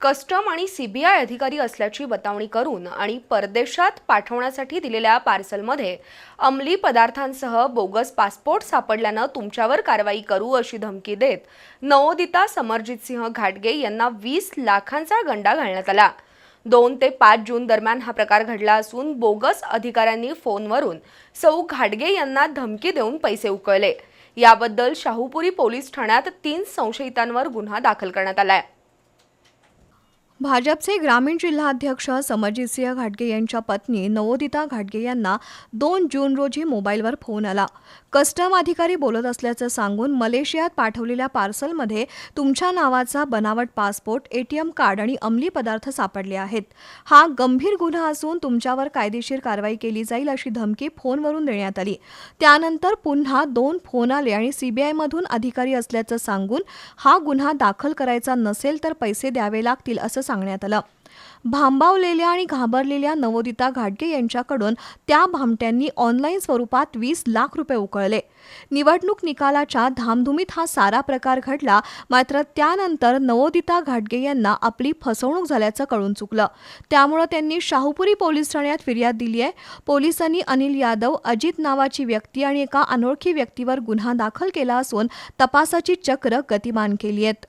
Custom आणि CBI अधिकारी असल्याची बतावणी करून आणि परदेशात पाठवण्यासाठी दिलेल्या पार्सलमध्ये अंमली पदार्थांसह बोगस पासपोर्ट सापडल्यानं तुमच्यावर कारवाई करू अशी धमकी देत नवोदिता समरजित सिंह घाटगे यांना वीस लाखांचा गंडा घालण्यात आला. दोन ते पाच जून दरम्यान हा प्रकार घडला असून बोगस अधिकाऱ्यांनी फोनवरून सौ घाटगे यांना धमकी देऊन पैसे उकळले. याबद्दल शाहूपुरी पोलीस ठाण्यात तीन संशयितांवर गुन्हा दाखल करण्यात आला आहे भाजपचे ग्रामीण जिल्हाध्यक्ष समरजितसिंह घाटगे यांच्या पत्नी नवोदिता घाटगे यांना दोन जून रोजी मोबाईलवर फोन आला. कस्टम अधिकारी बोलत असल्याचं सांगून मलेशियात पाठवलेल्या पार्सलमध्ये तुमच्या नावाचा बनावट पासपोर्ट एटीएम कार्ड आणि अंमली पदार्थ सापडले आहेत. हा गंभीर गुन्हा असून तुमच्यावर कायदेशीर कारवाई केली जाईल अशी धमकी फोनवरून देण्यात आली. त्यानंतर पुन्हा दोन फोन आले आणि सीबीआयमधून अधिकारी असल्याचं सांगून हा गुन्हा दाखल करायचा नसेल तर पैसे द्यावे लागतील असं सांगण्यात आलं. भांबावलेल्या आणि घाबरलेल्या नवोदिता घाटगे यांच्याकडून त्या भामट्यांनी ऑनलाईन स्वरूपात वीस लाख रुपये उकळले. निवडणूक निकालाच्या धामधुमीत हा सारा प्रकार घडला मात्र त्यानंतर नवोदिता घाटगे यांना आपली फसवणूक झाल्याचं कळून चुकलं. त्यामुळं त्यांनी शाहूपुरी पोलीस ठाण्यात फिर्याद दिली आहे पोलिसांनी अनिल यादव अजित नावाची व्यक्ती आणि एका अनोळखी व्यक्तीवर गुन्हा दाखल केला असून तपासाची चक्र गतिमान केली आहेत.